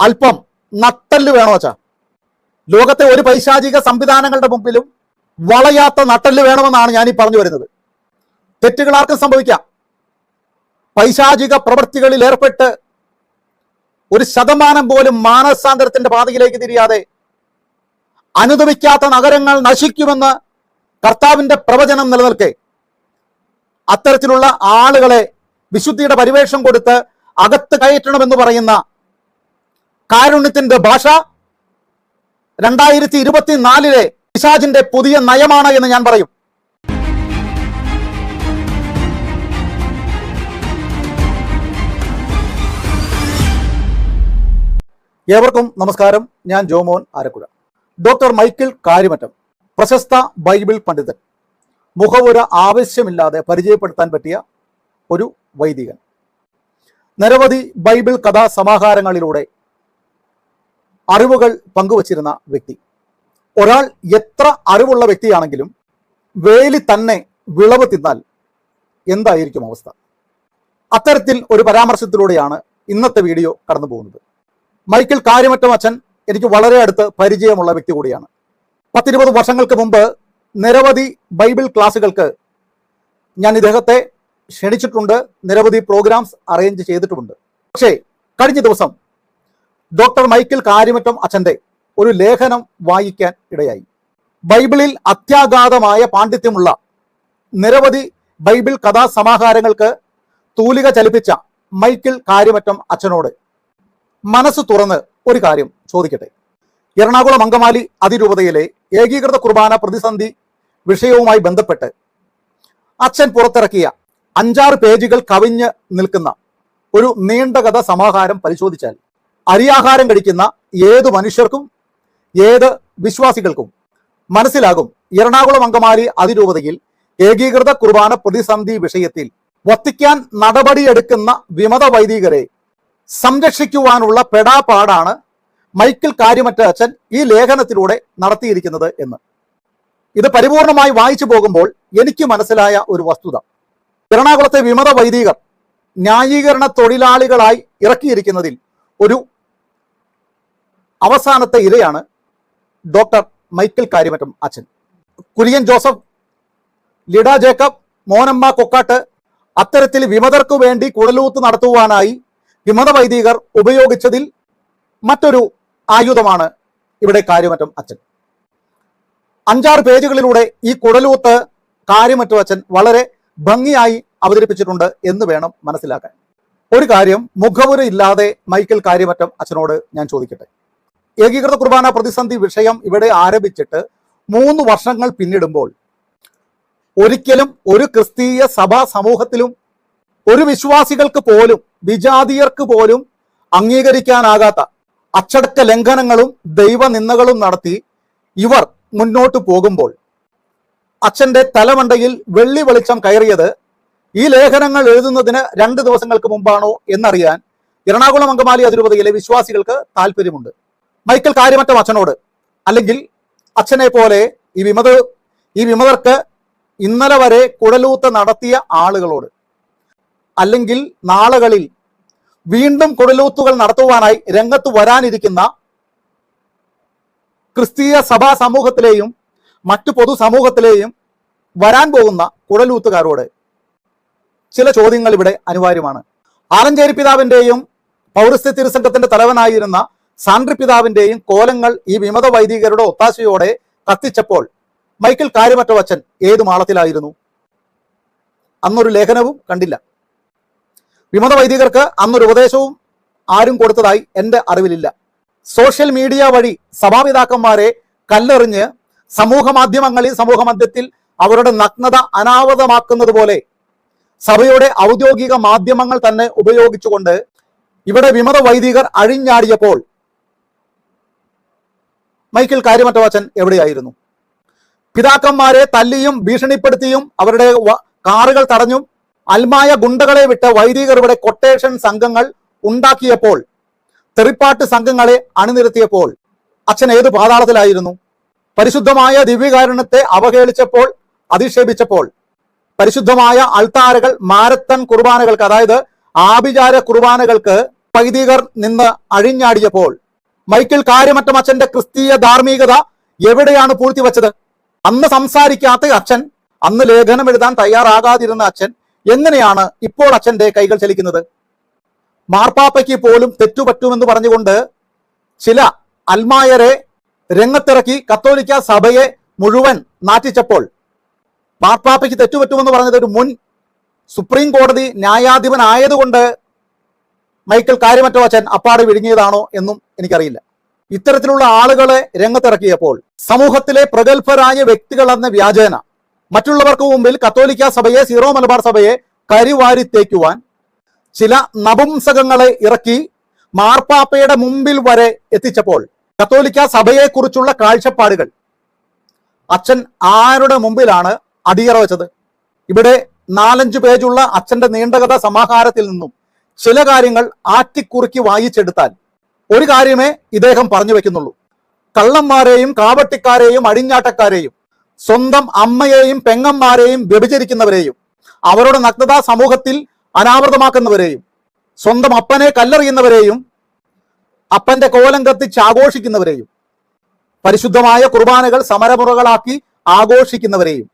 അല്പം നട്ടൽ വേണോ വച്ചാ ലോകത്തെ ഒരു പൈശാചിക സംവിധാനങ്ങളുടെ മുമ്പിലും വളയാത്ത നട്ടൽ വേണമെന്നാണ് ഞാൻ ഈ പറഞ്ഞു വരുന്നത്. തെറ്റുകൾ ആർക്കും സംഭവിക്കാം. പൈശാചിക പ്രവൃത്തികളിൽ ഏർപ്പെട്ട് ഒരു ശതമാനം പോലും മാനസാന്തരത്തിന്റെ പാതയിലേക്ക് തിരിയാതെ അനുദമിക്കാത്ത നഗരങ്ങൾ നശിക്കുമെന്ന് കർത്താവിന്റെ പ്രവചനം നിലനിൽക്കെ അത്തരത്തിലുള്ള ആളുകളെ വിശുദ്ധിയുടെ പരിവേഷം കൊടുത്ത് അകത്ത് കയറ്റണമെന്ന് പറയുന്ന കാരുണ്യത്തിന്റെ ഭാഷ രണ്ടായിരത്തി ഇരുപത്തിനാലിലെ പിശാജിന്റെ പുതിയ നയമാണ് എന്ന് ഞാൻ പറയും. ഏവർക്കും നമസ്കാരം. ഞാൻ ജോമോൻ ആരക്കുഴ. ഡോക്ടർ മൈക്കിൾ കാര്യമറ്റം പ്രശസ്ത ബൈബിൾ പണ്ഡിതൻ മുഖവുര ആവശ്യമില്ലാതെ പരിചയപ്പെടുത്താൻ പറ്റിയ ഒരു വൈദികൻ. നിരവധി ബൈബിൾ കഥാ സമാഹാരങ്ങളിലൂടെ അറിവുകൾ പങ്കുവച്ചിരുന്ന വ്യക്തി. ഒരാൾ എത്ര അറിവുള്ള വ്യക്തിയാണെങ്കിലും വേലി തന്നെ വിളവ് തിന്നാൽ എന്തായിരിക്കും അവസ്ഥ? അത്തരത്തിൽ ഒരു പരാമർശത്തിലൂടെയാണ് ഇന്നത്തെ വീഡിയോ കടന്നു പോകുന്നത്. മൈക്കിൾ കാര്യമറ്റം അച്ഛൻ എനിക്ക് വളരെ അടുത്ത് പരിചയമുള്ള വ്യക്തി കൂടിയാണ്. പത്തിരുപത് വർഷങ്ങൾക്ക് മുമ്പ് നിരവധി ബൈബിൾ ക്ലാസുകൾക്ക് ഞാൻ ഇദ്ദേഹത്തെ ക്ഷണിച്ചിട്ടുണ്ട്. നിരവധി പ്രോഗ്രാംസ് അറേഞ്ച് ചെയ്തിട്ടുമുണ്ട്. പക്ഷേ കഴിഞ്ഞ ദിവസം ഡോക്ടർ മൈക്കിൾ കാര്യമറ്റം അച്ഛന്റെ ഒരു ലേഖനം വായിക്കാൻ ഇടയായി. ബൈബിളിൽ അത്യാഘാതമായ പാണ്ഡിത്യമുള്ള നിരവധി ബൈബിൾ കഥാസമാഹാരങ്ങൾക്ക് തൂലിക ചലിപ്പിച്ച മൈക്കിൾ കാര്യമറ്റം അച്ഛനോട് മനസ്സ് തുറന്ന് ഒരു കാര്യം ചോദിക്കട്ടെ. എറണാകുളം അങ്കമാലി അതിരൂപതയിലെ ഏകീകൃത കുർബാന പ്രതിസന്ധി വിഷയവുമായി ബന്ധപ്പെട്ട് അച്ഛൻ പുറത്തിറക്കിയ അഞ്ചാറ് പേജുകൾ കവിഞ്ഞ് നിൽക്കുന്ന ഒരു നീണ്ട കഥ സമാഹാരം പരിശോധിച്ചാൽ അരിയാഹാരം കഴിക്കുന്ന ഏത് മനുഷ്യർക്കും ഏത് വിശ്വാസികൾക്കും മനസ്സിലാകും എറണാകുളം അങ്കമാലി അതിരൂപതയിൽ ഏകീകൃത കുർബാന പ്രതിസന്ധി വിഷയത്തിൽ വത്തിക്കാൻ നടപടിയെടുക്കുന്ന വിമത വൈദികരെ സംരക്ഷിക്കുവാനുള്ള പെടാപ്പാടാണ് മൈക്കിൾ കാര്യമറ്റ അച്ഛൻ ഈ ലേഖനത്തിലൂടെ നടത്തിയിരിക്കുന്നത് എന്ന്. ഇത് പരിപൂർണമായി വായിച്ചു പോകുമ്പോൾ എനിക്ക് മനസ്സിലായ ഒരു വസ്തുത. എറണാകുളത്തെ വിമത വൈദികർ ന്യായീകരണ തൊഴിലാളികളായി ഇറക്കിയിരിക്കുന്നതിൽ ഒരു അവസാനത്തെ ഇരയാണ് ഡോക്ടർ മൈക്കിൾ കാര്യമറ്റം അച്ഛൻ. Kurian Joseph Lida Jacob Monamma Kokkat അത്തരത്തിൽ വിമതർക്കു വേണ്ടി കുടലൂത്ത് നടത്തുവാനായി വിമത വൈദികർ ഉപയോഗിച്ചതിൽ മറ്റൊരു ആയുധമാണ് ഇവിടെ കാര്യമറ്റം അച്ഛൻ. അഞ്ചാറ് പേജുകളിലൂടെ ഈ കുടലൂത്ത് കാര്യമറ്റം അച്ഛൻ വളരെ ഭംഗിയായി അവതരിപ്പിച്ചിട്ടുണ്ട് എന്ന് വേണം മനസ്സിലാക്കാൻ. ഒരു കാര്യം മുഖപുര ഇല്ലാതെ മൈക്കിൾ കാര്യമറ്റം അച്ഛനോട് ഞാൻ ചോദിക്കട്ടെ? ഏകീകൃത കുർബാന പ്രതിസന്ധി വിഷയം ഇവിടെ ആരംഭിച്ചിട്ട് മൂന്ന് വർഷങ്ങൾ പിന്നിടുമ്പോൾ ഒരിക്കലും ഒരു ക്രിസ്തീയ സഭാ സമൂഹത്തിലും ഒരു വിശ്വാസികൾക്ക് പോലും വിജാതീയർക്ക് പോലും അംഗീകരിക്കാനാകാത്ത അച്ചടക്ക ലംഘനങ്ങളും ദൈവനിന്ദകളും നടത്തി ഇവർ മുന്നോട്ട് പോകുമ്പോൾ അച്ഛന്റെ തലമണ്ടയിൽ വെള്ളി വെളിച്ചം കയറിയത് ഈ ലേഖനങ്ങൾ എഴുതുന്നതിന് രണ്ട് ദിവസങ്ങൾക്ക് മുമ്പാണോ എന്നറിയാൻ എറണാകുളം അങ്കമാലി അതിരൂപതയിലെ വിശ്വാസികൾക്ക് താല്പര്യമുണ്ട് മൈക്കൽ കാര്യമറ്റം അച്ഛനോട് അല്ലെങ്കിൽ അച്ഛനെ പോലെ ഈ വിമത ഈ വിമതർക്ക് ഇന്നലെ വരെ കുഴലൂത്ത് നടത്തിയ ആളുകളോട് അല്ലെങ്കിൽ നാളുകളിൽ വീണ്ടും കുഴലൂത്തുകൾ നടത്തുവാനായി രംഗത്ത് വരാനിരിക്കുന്ന ക്രിസ്തീയ സഭാ സമൂഹത്തിലെയും മറ്റു പൊതുസമൂഹത്തിലെയും വരാൻ പോകുന്ന കുഴലൂത്തുകാരോട് ചില ചോദ്യങ്ങൾ ഇവിടെ അനിവാര്യമാണ്. ആലഞ്ചേരി പിതാവിന്റെയും പൗരസ്ത്യ തിരുസംഘത്തിന്റെ തലവനായിരുന്ന സാൻഡ്രി പിതാവിന്റെയും കോലങ്ങൾ ഈ വിമത വൈദികരുടെ ഒത്താശയോടെ കത്തിച്ചപ്പോൾ മൈക്കിൾ കാര്യമറ്റ വച്ചൻ ഏത് മാളത്തിലായിരുന്നു? അന്നൊരു ലേഖനവും കണ്ടില്ല. വിമത വൈദികർക്ക് അന്നൊരു ഉപദേശവും ആരും കൊടുത്തതായി എന്റെ അറിവിലില്ല. സോഷ്യൽ മീഡിയ വഴി സഭാപിതാക്കന്മാരെ കല്ലെറിഞ്ഞ് സമൂഹ മാധ്യമങ്ങളിൽ സമൂഹ മധ്യത്തിൽ അവരുടെ നഗ്നത അനാവൃതമാക്കുന്നത് പോലെ സഭയുടെ ഔദ്യോഗിക മാധ്യമങ്ങൾ തന്നെ ഉപയോഗിച്ചുകൊണ്ട് ഇവിടെ വിമത വൈദികർ അഴിഞ്ഞാടിയപ്പോൾ മൈക്കിൾ കാര്യമറ്റവാച്ചൻ എവിടെയായിരുന്നു? പിതാക്കന്മാരെ തല്ലിയും ഭീഷണിപ്പെടുത്തിയും അവരുടെ കാറുകൾ തടഞ്ഞും അൽമായ ഗുണ്ടകളെ വിട്ട് വൈദികർ ഇവിടെ കൊട്ടേഷൻ സംഘങ്ങൾ ഉണ്ടാക്കിയപ്പോൾ തെറിപ്പാട്ട് സംഘങ്ങളെ അണിനിരത്തിയപ്പോൾ അച്ഛൻ ഏത് പാതാളത്തിലായിരുന്നു? പരിശുദ്ധമായ ദിവ്യകാരണത്തെ അവഹേളിച്ചപ്പോൾ അധിക്ഷേപിച്ചപ്പോൾ. പരിശുദ്ധമായ അൾത്താരകൾ മാരത്തൻ കുർബാനകൾക്ക് അതായത് ആഭിചാര കുർബാനകൾക്ക് വൈദികർ നിന്ന് അഴിഞ്ഞാടിയപ്പോൾ മൈക്കിൾ കാര്യമറ്റം അച്ഛന്റെ ക്രിസ്തീയ ധാർമ്മികത എവിടെയാണ് പൂഴ്ത്തിവെച്ചത്? അന്ന് സംസാരിക്കാത്ത അച്ഛൻ അന്ന് ലേഖനം എഴുതാൻ തയ്യാറാകാതിരുന്ന അച്ഛൻ എങ്ങനെയാണ് ഇപ്പോൾ അച്ഛന്റെ കൈകൾ ചലിക്കുന്നത്? മാർപ്പാപ്പയ്ക്ക് പോലും തെറ്റുപറ്റുമെന്ന് പറഞ്ഞുകൊണ്ട് ചില അൽമായരെ രംഗത്തിറക്കി കത്തോലിക്ക സഭയെ മുഴുവൻ നാറ്റിച്ചപ്പോൾ മാർപ്പാപ്പയ്ക്ക് തെറ്റുപറ്റുമെന്ന് പറഞ്ഞത് ഒരു മുൻ സുപ്രീം കോടതി ന്യായാധിപനായതുകൊണ്ട് മൈക്കിൾ കാര്യമറ്റ വച്ചൻ അപ്പാടെ വിഴുങ്ങിയതാണോ എന്നും എനിക്കറിയില്ല. ഇത്തരത്തിലുള്ള ആളുകളെ രംഗത്തിറക്കിയപ്പോൾ സമൂഹത്തിലെ പ്രഗത്ഭരായ വ്യക്തികളെന്ന വ്യാജേന മറ്റുള്ളവർക്ക് മുമ്പിൽ കത്തോലിക്ക സഭയെ സീറോ മലബാർ സഭയെ കരിവാരി തേക്കുവാൻ ചില നപുംസകങ്ങളെ ഇറക്കി മാർപ്പാപ്പയുടെ മുമ്പിൽ വരെ എത്തിച്ചപ്പോൾ കത്തോലിക്ക സഭയെക്കുറിച്ചുള്ള കാഴ്ചപ്പാടുകൾ. അച്ഛൻ ആരുടെ മുമ്പിലാണ് അടിയറ വെച്ചത്? ഇവിടെ നാലഞ്ച് പേജുള്ള അച്ഛന്റെ നീണ്ടകഥ സമാഹാരത്തിൽ നിന്നും ചില കാര്യങ്ങൾ ആറ്റിക്കുറുക്കി വായിച്ചെടുത്താൽ ഒരു കാര്യമേ ഇദ്ദേഹം പറഞ്ഞു വെക്കുന്നുള്ളൂ. കള്ളന്മാരെയും കാവട്ടിക്കാരെയും അടിഞ്ഞാട്ടക്കാരെയും സ്വന്തം അമ്മയെയും പെങ്ങന്മാരെയും വ്യഭിചരിക്കുന്നവരെയും അവരുടെ നഗ്നത സമൂഹത്തിൽ അനാവൃതമാക്കുന്നവരെയും സ്വന്തം അപ്പനെ കല്ലെറിയുന്നവരെയും അപ്പന്റെ കോലം കത്തിച്ച് ആഘോഷിക്കുന്നവരെയും പരിശുദ്ധമായ കുർബാനകൾ സമരമുറകളാക്കി ആഘോഷിക്കുന്നവരെയും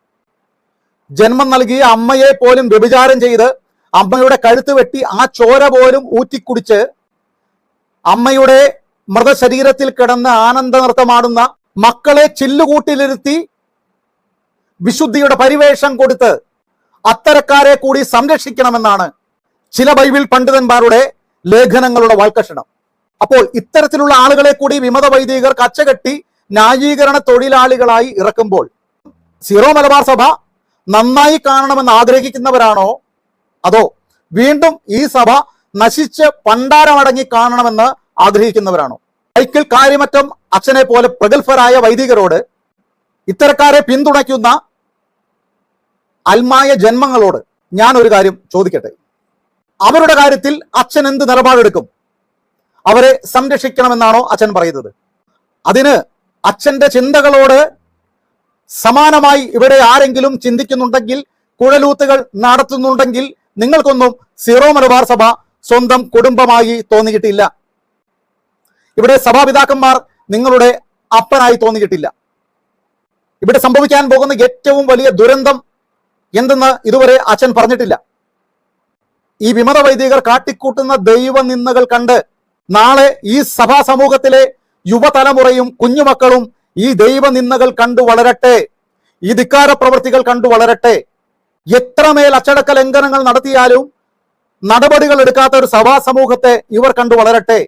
ജന്മം നൽകിയ അമ്മയെ പോലും വ്യഭിചാരം ചെയ്ത് അമ്മയുടെ കഴുത്ത് വെട്ടി ആ ചോര പോലും ഊറ്റിക്കുടിച്ച് അമ്മയുടെ മൃതശരീരത്തിൽ കിടന്ന് ആനന്ദ നൃത്തമാടുന്ന മക്കളെ ചില്ലുകൂട്ടിലിരുത്തി വിശുദ്ധിയുടെ പരിവേഷം കൊടുത്ത് അത്തരക്കാരെ കൂടി സംരക്ഷിക്കണമെന്നാണ് ചില ബൈബിൾ പണ്ഡിതന്മാരുടെ ലേഖനങ്ങളുടെ വാൽക്കഷണം. അപ്പോൾ ഇത്തരത്തിലുള്ള ആളുകളെ കൂടി വിമത വൈദികർ കച്ചകെട്ടി ന്യായീകരണ തൊഴിലാളികളായി ഇറക്കുമ്പോൾ സീറോ മലബാർ സഭ നന്നായി കാണണമെന്ന് ആഗ്രഹിക്കുന്നവരാണോ? അതോ വീണ്ടും ഈ സഭ നശിച്ച് പണ്ടാരമടങ്ങി കാണണമെന്ന് ആഗ്രഹിക്കുന്നവരാണോ? മൈക്കിൾ കാര്യമറ്റം അച്ഛനെ പോലെ പ്രഗത്ഭരായ വൈദികരോട് ഇത്തരക്കാരെ പിന്തുണയ്ക്കുന്ന അൽമായ ജന്മങ്ങളോട് ഞാൻ ഒരു കാര്യം ചോദിക്കട്ടെ. അവരുടെ കാര്യത്തിൽ അച്ഛൻ എന്ത് നിലപാടെടുക്കും? അവരെ സംരക്ഷിക്കണമെന്നാണോ അച്ഛൻ പറയുന്നത്? അതിന് അച്ഛന്റെ ചിന്തകളോട് സമാനമായി ഇവിടെ ആരെങ്കിലും ചിന്തിക്കുന്നുണ്ടെങ്കിൽ കുഴലൂത്തുകൾ നടത്തുന്നുണ്ടെങ്കിൽ നിങ്ങൾക്കൊന്നും സീറോ മലബാർ സഭ സ്വന്തം കുടുംബമായി തോന്നിയിട്ടില്ല. ഇവിടെ സഭാപിതാക്കന്മാർ നിങ്ങളുടെ അപ്പനായി തോന്നിയിട്ടില്ല. ഇവിടെ സംഭവിക്കാൻ പോകുന്ന ഏറ്റവും വലിയ ദുരന്തം എന്തെന്ന് ഇതുവരെ അച്ഛൻ പറഞ്ഞിട്ടില്ല. ഈ വിമത വൈദികർ കാട്ടിക്കൂട്ടുന്ന ദൈവ നിന്നുകൾ കണ്ട് നാളെ ഈ സഭാ സമൂഹത്തിലെ യുവതലമുറയും കുഞ്ഞുമക്കളും ഈ ദൈവ നിന്നുകൾ കണ്ടു വളരട്ടെ. ഈ ധിക്കാര പ്രവൃത്തികൾ കണ്ടു വളരട്ടെ. എത്രമേൽ അച്ചടക്ക ലംഘനങ്ങൾ നടത്തിയാലും നടപടികൾ എടുക്കാത്ത ഒരു സഭാ സമൂഹത്തെ ഇവർ കണ്ടു വളരട്ടെ.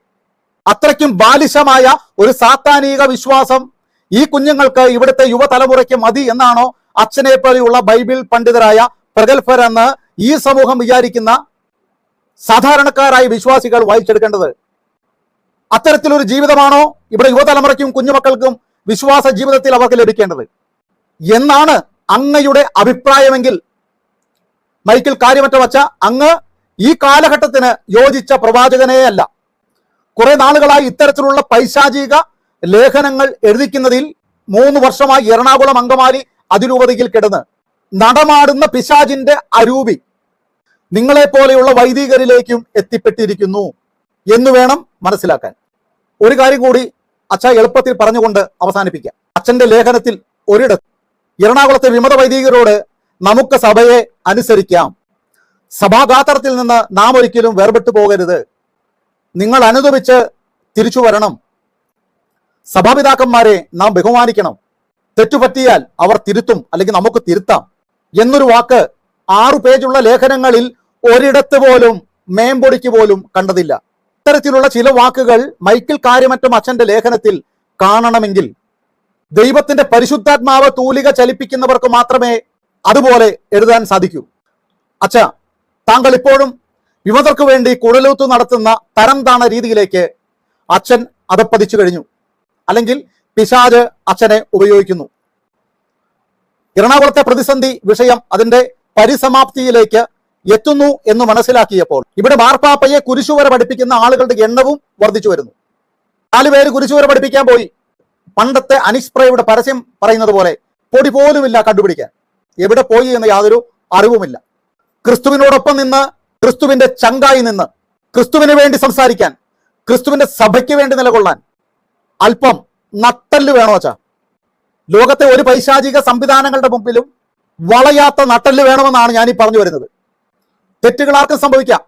അത്രയ്ക്കും ബാലിശമായ ഒരു സാത്താനിക വിശ്വാസം ഈ കുഞ്ഞുങ്ങൾക്ക് ഇവിടുത്തെ യുവതലമുറയ്ക്ക് മതി എന്നാണോ അച്ഛനെ പോലെയുള്ള ബൈബിൾ പണ്ഡിതരായ പ്രഗത്ഭരെന്ന് ഈ സമൂഹം വിചാരിക്കുന്ന സാധാരണക്കാരായ വിശ്വാസികൾ വായിച്ചെടുക്കേണ്ടത്? അത്തരത്തിലൊരു ജീവിതമാണോ ഇവിടെ യുവതലമുറയ്ക്കും കുഞ്ഞുമക്കൾക്കും വിശ്വാസ ജീവിതത്തിൽ അവർക്ക് ലഭിക്കേണ്ടത്? എന്നാണ് അങ്ങയുടെ അഭിപ്രായമെങ്കിൽ മൈക്കിൾ കാര്യമറ്റ വച്ച അങ്ങ് ഈ കാലഘട്ടത്തിന് യോജിച്ച പ്രവാചകനേ അല്ല കുറെ നാളുകളായി ഇത്തരത്തിലുള്ള പൈശാചിക ലേഖനങ്ങൾ എഴുതിക്കുന്നതിൽ മൂന്ന് വർഷമായി എറണാകുളം അങ്കമാലി അതിരൂപതയിൽ കിടന്ന് നടമാടുന്ന പിശാജിന്റെ അരൂപി നിങ്ങളെ പോലെയുള്ള വൈദികരിലേക്കും എത്തിപ്പെട്ടിരിക്കുന്നു എന്ന് വേണം മനസ്സിലാക്കാൻ. ഒരു കാര്യം കൂടി അച്ഛ എളുപ്പത്തിൽ പറഞ്ഞുകൊണ്ട് അവസാനിപ്പിക്കാം. അച്ഛന്റെ ലേഖനത്തിൽ ഒരിടത്ത് എറണാകുളത്തെ വിമത വൈദികരോട് നമുക്ക് സഭയെ അനുസരിക്കാം. സഭാഗാത്രത്തിൽ നിന്ന് നാം ഒരിക്കലും വേർപെട്ടു പോകരുത്. നിങ്ങൾ അനുദപിച്ച് തിരിച്ചു വരണം. സഭാപിതാക്കന്മാരെ നാം ബഹുമാനിക്കണം. തെറ്റുപറ്റിയാൽ അവർ തിരുത്തും അല്ലെങ്കിൽ നമുക്ക് തിരുത്താം. എന്നൊരു വാക്ക് ആറു പേജുള്ള ലേഖനങ്ങളിൽ ഒരിടത്ത് പോലും മേമ്പൊടിക്ക് പോലും കണ്ടതില്ല. ഇത്തരത്തിലുള്ള ചില വാക്കുകൾ മൈക്കിൾ കാര്യമറ്റം അച്ഛന്റെ ലേഖനത്തിൽ കാണണമെങ്കിൽ. ദൈവത്തിന്റെ പരിശുദ്ധാത്മാവ് തൂലിക ചലിപ്പിക്കുന്നവർക്ക് മാത്രമേ അതുപോലെ എഴുതാൻ സാധിക്കൂ. അച്ഛ താങ്കൾ ഇപ്പോഴും വിമതർക്ക് വേണ്ടി കുഴലൂത്ത് നടത്തുന്ന തരം താണ രീതിയിലേക്ക് അച്ഛൻ അതപ്പതിച്ചു കഴിഞ്ഞു. അല്ലെങ്കിൽ പിശാജ് അച്ഛനെ ഉപയോഗിക്കുന്നു. എറണാകുളത്തെ പ്രതിസന്ധി വിഷയം അതിന്റെ പരിസമാപ്തിയിലേക്ക് എത്തുന്നു എന്ന് മനസ്സിലാക്കിയപ്പോൾ ഇവിടെ മാർപ്പാപ്പയെ കുരിശുവര പഠിപ്പിക്കുന്ന ആളുകളുടെ എണ്ണവും വർദ്ധിച്ചു വരുന്നു. നാല് പേര് കുരിശുവര പഠിപ്പിക്കാൻ പോയി. പണ്ടത്തെ അനിസ്പ്രയുടെ പരസ്യം പറയുന്നത് പോലെ പൊടി പോലുമില്ല കണ്ടുപിടിക്കാൻ. എവിടെ പോയി എന്ന് യാതൊരു അറിവുമില്ല. ക്രിസ്തുവിനോടൊപ്പം നിന്ന് ക്രിസ്തുവിന്റെ ചങ്കായി നിന്ന് ക്രിസ്തുവിന് വേണ്ടി സംസാരിക്കാൻ ക്രിസ്തുവിന്റെ സഭയ്ക്ക് വേണ്ടി നിലകൊള്ളാൻ അല്പം നട്ടൽ വേണോ അച്ഛാ? ലോകത്തെ ഒരു പൈശാചിക സംവിധാനങ്ങളുടെ മുമ്പിലും വളയാത്ത നട്ടൽ വേണമെന്നാണ് ഞാൻ ഈ പറഞ്ഞു വരുന്നത്. തെറ്റുകൾ ആർക്കും സംഭവിക്കാം.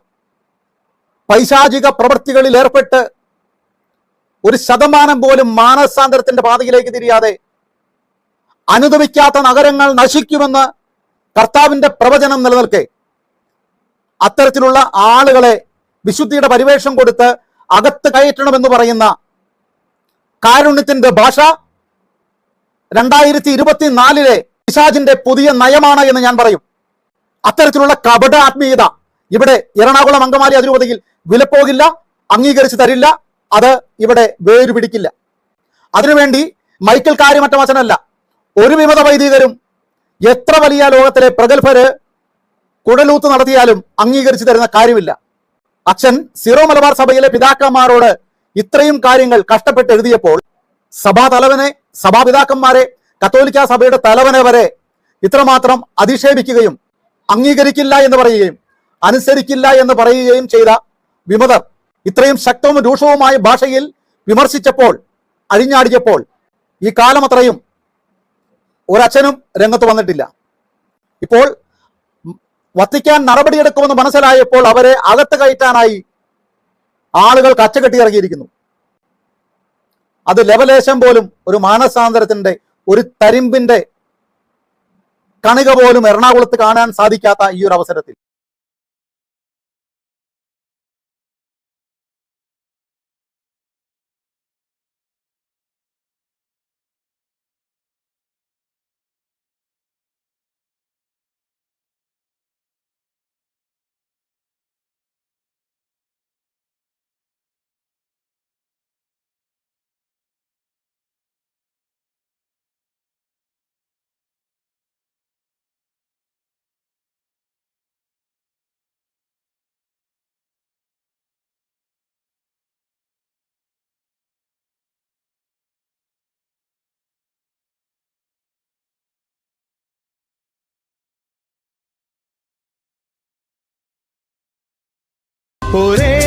പൈശാചിക പ്രവൃത്തികളിൽ ഏർപ്പെട്ട് ഒരു ശതമാനം പോലും മാനസാന്തരത്തിന്റെ പാതയിലേക്ക് തിരിയാതെ അനുദമിക്കാത്ത നഗരങ്ങൾ നശിക്കുമെന്ന് കർത്താവിന്റെ പ്രവചനം നിലനിൽക്കെ. അത്തരത്തിലുള്ള ആളുകളെ വിശുദ്ധിയുടെ പരിവേഷം കൊടുത്ത് അകത്ത് കയറ്റണമെന്ന് പറയുന്ന കാരുണ്യത്തിന്റെ ഭാഷ രണ്ടായിരത്തി ഇരുപത്തിനാലിലെ പിശാജിന്റെ പുതിയ നയമാണ് എന്ന് ഞാൻ പറയും. അത്തരത്തിലുള്ള കപട ആത്മീയത ഇവിടെ എറണാകുളം അങ്കമാലി അതിരൂപതയിൽ വിലപ്പോകില്ല അംഗീകരിച്ചു തരില്ല അത് ഇവിടെ വേര് പിടിക്കില്ല അതിനുവേണ്ടി മൈക്കൽ കാര്യമറ്റ വചനല്ല ഒരു വിമത വൈദികരും എത്ര വലിയ ലോകത്തിലെ പ്രഗത്ഭര് കുടലൂത്ത് നടത്തിയാലും അംഗീകരിച്ചു തരുന്ന കാര്യമില്ല. അച്ഛൻ സിറോ മലബാർ സഭയിലെ പിതാക്കന്മാരോട് ഇത്രയും കാര്യങ്ങൾ കഷ്ടപ്പെട്ട് എഴുതിയപ്പോൾ സഭാ തലവനെ സഭാപിതാക്കന്മാരെ കത്തോലിക്ക സഭയുടെ തലവനെ വരെ ഇത്രമാത്രം അധിക്ഷേപിക്കുകയും അംഗീകരിക്കില്ല എന്ന് പറയുകയും അനുസരിക്കില്ല എന്ന് പറയുകയും ചെയ്ത വിമതർ ഇത്രയും ശക്തവും രൂക്ഷവുമായ ഭാഷയിൽ വിമർശിച്ചപ്പോൾ അഴിഞ്ഞാടിയപ്പോൾ ഈ കാലം അത്രയും ഒരച്ഛനും രംഗത്ത് വന്നിട്ടില്ല. ഇപ്പോൾ വത്തിക്കാൻ നടപടിയെടുക്കുമെന്ന് മനസ്സിലായപ്പോൾ അവരെ അകത്ത് കയറ്റാനായി ആളുകൾ കച്ചകെട്ടി ഇറങ്ങിയിരിക്കുന്നു. അത് ലവലേശം പോലും ഒരു മാനസാന്തരത്തിന്റെ ഒരു തരിമ്പിന്റെ കണിക പോലും എറണാകുളത്ത് കാണാൻ സാധിക്കാത്ത ഈ ഒരു അവസരത്തിൽ. ഒരേ